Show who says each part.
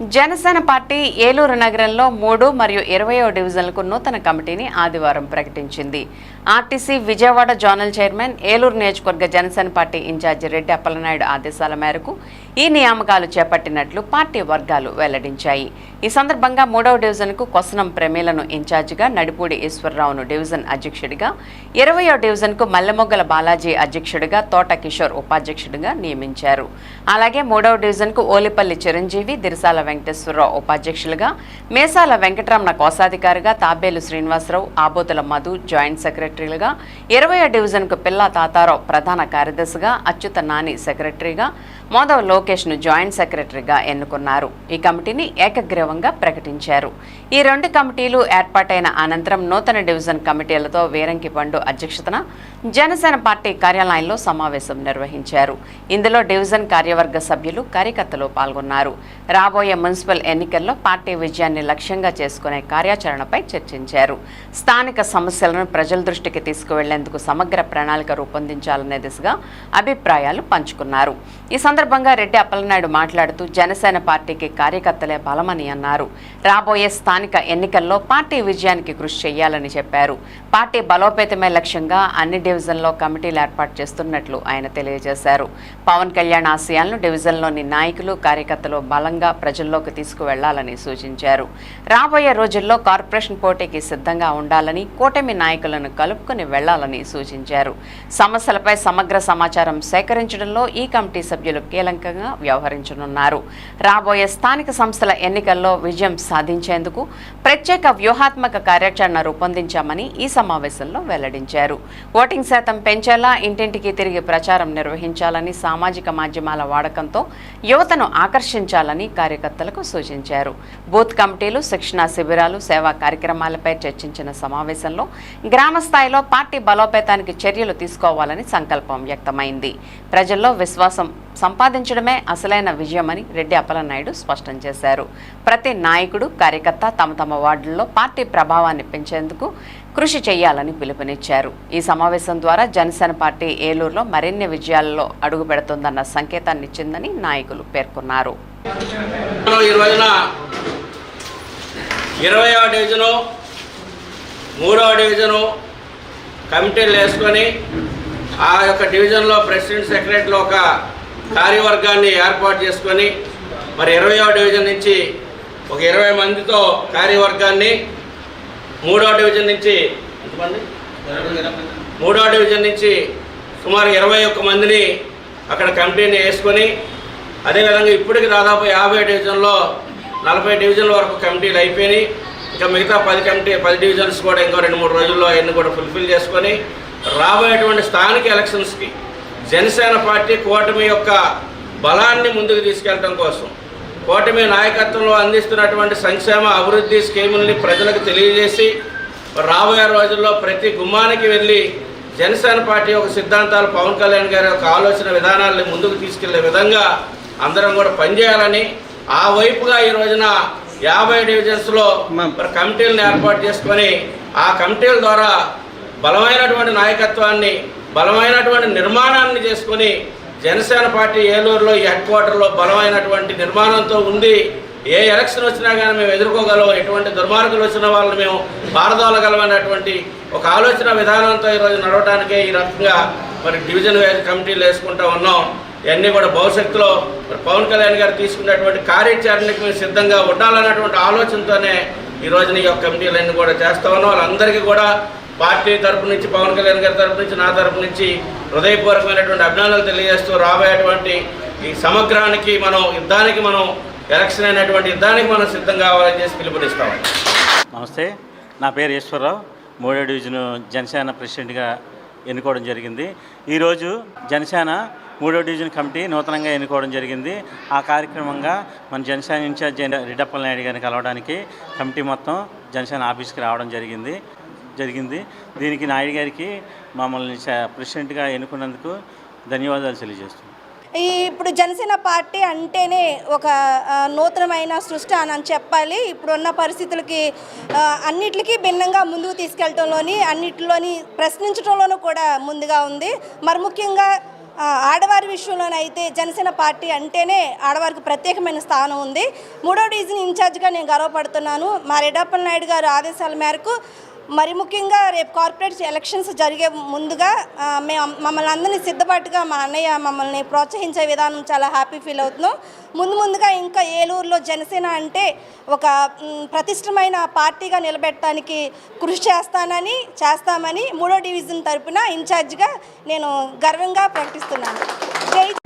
Speaker 1: Janasena party Eluru నగరంలో మూడు మరియు ఇరవయో డివిజన్లకు నూతన కమిటీని ఆదివారం ప్రకటించింది. RTC Vijayawada zonal chairman Eluru నియోజకవర్గ జనసేన పార్టీ ఇన్ఛార్జి రెడ్డి అప్పలనాయుడు ఆదేశాల మేరకు ఈ నియామకాలు చేపట్టినట్లు పార్టీ వర్గాలు వెల్లడించాయి. ఈ సందర్భంగా మూడవ డివిజన్కు కొసనం ప్రమీలను ఇన్ఛార్జిగా నడిపూడి ఈశ్వరరావును డివిజన్ అధ్యక్షుడిగా ఇరవయో డివిజన్కు మల్లెమొగ్గల బాలాజీ అధ్యక్షుడిగా తోట కిషోర్ ఉపాధ్యక్షుడిగా నియమించారు. అలాగే మూడవ డివిజన్కు ఓలిపల్లి చిరంజీవి దిరిసాల వెంకటేశ్వరరావు ఉపాధ్యక్షులుగా మేసాల వెంకటరమణ కోశాధికారిగా తాబేలు శ్రీనివాసరావు ఆబోతుల మధు జాయింట్ సెక్రటరీ సెక్రటరీలుగా ఇరవై డివిజన్కు పిల్లా తాతారావు ప్రధాన కార్యదర్శిగా అచ్యుత నాని సెక్రటరీగా మోదవ్ లోకేష్ను జాయింట్ సెక్రటరీగా ఎన్నుకున్నారు. ఈ కమిటీని ఏకగ్రీవంగా ప్రకటించారు. ఈ రెండు కమిటీలు ఏర్పాటైన అనంతరం నూతన డివిజన్ కమిటీలతో వీరంకి పండు అధ్యక్షతన జనసేన పార్టీ కార్యాలయంలో సమావేశం నిర్వహించారు. ఇందులో డివిజన్ కార్యవర్గ సభ్యులు కార్యకర్తలు పాల్గొన్నారు. రాబోయే మున్సిపల్ ఎన్నికల్లో పార్టీ విజయాన్ని లక్ష్యంగా చేసుకునే కార్యాచరణపై చర్చించారు. స్థానిక సమస్యలను ప్రజల దృష్టి దృష్టికి తీసుకువెళ్ళేందుకు సమగ్ర ప్రణాళిక రూపొందించాలనే దిశగా అభిప్రాయాలు పంచుకున్నారు. ఈ సందర్భంగా రెడ్డి అప్పలనాయుడు మాట్లాడుతూ జనసేన పార్టీకి కార్యకర్తలే బలమని అన్నారు. రాబోయే స్థానిక ఎన్నికల్లో పార్టీ విజయానికి కృషి చేయాలని చెప్పారు. పార్టీ బలోపేతమే లక్ష్యంగా అన్ని డివిజన్లో కమిటీలు ఏర్పాటు చేస్తున్నట్లు ఆయన తెలియజేశారు. పవన్ కళ్యాణ్ ఆశయాలను డివిజన్లోని నాయకులు కార్యకర్తలు బలంగా ప్రజల్లోకి తీసుకువెళ్ళాలని సూచించారు. రాబోయే రోజుల్లో కార్పొరేషన్ పోటీకి సిద్ధంగా ఉండాలని కూటమి నాయకులను కలుపుకుని వెళ్ళాలని సూచించారు. సమస్యలపై సమగ్ర సమాచారం సేకరించడంలో ఈ కమిటీ సభ్యులు కీలకంగా వ్యవహరించనున్నారు. రాబోయే స్థానిక సంస్థల ఎన్నికల్లో విజయం సాధించేందుకు ప్రత్యేక వ్యూహాత్మక కార్యాచరణ రూపొందించామని ఈ సమావేశంలో వెల్లడించారు. ఓటింగ్ శాతం పెంచేలా ఇంటింటికి తిరిగి ప్రచారం నిర్వహించాలని సామాజిక మాధ్యమాల వాడకంతో యువతను ఆకర్షించాలని కార్యకర్తలకు సూచించారు. బూత్ కమిటీలు శిక్షణా శిబిరాలు సేవా కార్యక్రమాలపై చర్చించిన సమావేశంలో గ్రామస్థ స్థాయిలో పార్టీ బలోపేతానికి చర్యలు తీసుకోవాలని సంకల్పం వ్యక్తమైంది. ప్రజల్లో విశ్వాసం సంపాదించడమే అసలైన విజయమని రెడ్డి అప్పలనాయుడు స్పష్టం చేశారు. ప్రతి నాయకుడు కార్యకర్త తమ తమ వార్డుల్లో పార్టీ ప్రభావాన్ని పెంచేందుకు కృషి చేయాలని పిలుపునిచ్చారు. ఈ సమావేశం ద్వారా జనసేన పార్టీ ఏలూరులో మరిన్ని విజయాల్లో అడుగు పెడుతుందన్న నాయకులు పేర్కొన్నారు.
Speaker 2: డివిజను మూడవ డివిజను కమిటీలు వేసుకొని ఆ యొక్క డివిజన్లో ప్రెసిడెంట్ సెక్రటరీలో ఒక కార్యవర్గాన్ని ఏర్పాటు చేసుకొని మరి ఇరవయో డివిజన్ నుంచి ఒక ఇరవై మందితో కార్యవర్గాన్ని మూడో డివిజన్ నుంచి ఎంతమంది? మూడో డివిజన్ నుంచి సుమారు ఇరవై ఒక్క మందిని అక్కడ కమిటీని వేసుకొని అదేవిధంగా ఇప్పటికి దాదాపు యాభై డివిజన్లో నలభై డివిజన్ల వరకు కమిటీలు అయిపోయినాయి. ఇంకా మిగతా పది కమిటీ పది డివిజన్స్ కూడా ఇంకో రెండు మూడు రోజుల్లో అవన్నీ కూడా ఫుల్ఫిల్ చేసుకొని రాబోయేటువంటి స్థానిక ఎలక్షన్స్కి జనసేన పార్టీ కూటమి యొక్క బలాన్ని ముందుకు తీసుకెళ్ళడం కోసం కూటమి నాయకత్వంలో అందిస్తున్నటువంటి సంక్షేమ అభివృద్ధి స్కీముల్ని ప్రజలకు తెలియజేసి రాబోయే రోజుల్లో ప్రతి గుమ్మానికి వెళ్ళి జనసేన పార్టీ యొక్క సిద్ధాంతాలు పవన్ కళ్యాణ్ గారి యొక్క ఆలోచన విధానాల్ని ముందుకు తీసుకెళ్ళే విధంగా అందరం కూడా పనిచేయాలని ఆ వైపుగా ఈ రోజున యాభై డివిజన్స్లో మరి కమిటీలను ఏర్పాటు చేసుకొని ఆ కమిటీల ద్వారా బలమైనటువంటి నాయకత్వాన్ని బలమైనటువంటి నిర్మాణాన్ని చేసుకొని జనసేన పార్టీ ఏలూరులో ఈ హెడ్ క్వార్టర్లో బలమైనటువంటి నిర్మాణంతో ఉంది ఏ ఎలక్షన్ వచ్చినా కానీ మేము ఎదుర్కోగలం ఎటువంటి దుర్మార్గులు వచ్చిన వాళ్ళని మేము పారదోలగలమనేటువంటి ఒక ఆలోచన విధానంతో ఈరోజు నడవడానికే ఈ రకంగా మరి డివిజన్ వైజ్ కమిటీలు వేసుకుంటా ఉన్నాం. ఇవన్నీ కూడా భవిష్యత్తులో మరి పవన్ కళ్యాణ్ గారు తీసుకున్నటువంటి కార్యాచరణకు మేము సిద్ధంగా ఉండాలన్నటువంటి ఆలోచనతోనే ఈ రోజున ఈ యొక్క కమిటీలన్నీ కూడా చేస్తా ఉన్నాం. వాళ్ళందరికీ కూడా పార్టీ తరపు నుంచి పవన్ కళ్యాణ్ గారి తరపు నుంచి నా తరపు నుంచి హృదయపూర్వకమైనటువంటి అభినందనలు తెలియజేస్తూ రాబోయేటువంటి ఈ సమగ్రానికి మనం యుద్ధానికి మనం ఎలక్షన్ అయినటువంటి యుద్ధానికి మనం సిద్ధం కావాలని చేసి పిలుపునిస్తాం.
Speaker 3: నమస్తే. నా పేరు ఈశ్వరరావు. మూడో డివిజన్ జనసేన ప్రెసిడెంట్గా ఎన్నుకోవడం జరిగింది. ఈరోజు జనసేన మూడో డివిజన్ కమిటీ నూతనంగా ఎన్నుకోవడం జరిగింది. ఆ కార్యక్రమంగా మన జనసేన ఇన్ఛార్జ్ రెడ్డప్పల నాయుడు గారిని కలవడానికి కమిటీ మొత్తం జనసేన ఆఫీస్కి రావడం జరిగింది. జరిగింది. దీనికి నాయుడు గారికి మమ్మల్ని ప్రెసిడెంట్గా ఎన్నుకున్నందుకు ధన్యవాదాలు తెలియజేస్తున్నాం.
Speaker 4: ఈ ఇప్పుడు జనసేన పార్టీ అంటేనే ఒక నూతనమైన సృష్టి అని అని చెప్పాలి. ఇప్పుడున్న పరిస్థితులకి ఆ, అన్నిటికీ భిన్నంగా ముందుకు తీసుకెళ్ళటంలోని అన్నిటిలోని ప్రశ్నించడంలోనూ కూడా ముందుగా ఉంది. మరి ముఖ్యంగా ఆడవారి విషయంలోనైతే జనసేన పార్టీ అంటేనే ఆడవారికి ప్రత్యేకమైన స్థానం ఉంది. మూడో డివిజన్ ఇన్ఛార్జ్గా నేను గర్వపడుతున్నాను. మా రెడ్డప్పల నాయుడు గారు ఆదేశాల మేరకు మరి ముఖ్యంగా రేపు కార్పొరేట్ ఎలక్షన్స్ జరిగే ముందుగా మేము మమ్మల్ని అందరినీ సిద్ధపాటుగా మా అన్నయ్య మమ్మల్ని ప్రోత్సహించే విధానం చాలా హ్యాపీ ఫీల్ అవుతున్నాం ముందు ముందుగా ఇంకా ఏలూరులో జనసేన అంటే ఒక ప్రతిష్టమైన పార్టీగా నిలబెట్టడానికి కృషి చేస్తానని చేస్తామని మూడో డివిజన్ తరపున ఇన్ఛార్జిగా నేను గర్వంగా ప్రకటిస్తున్నాను. జై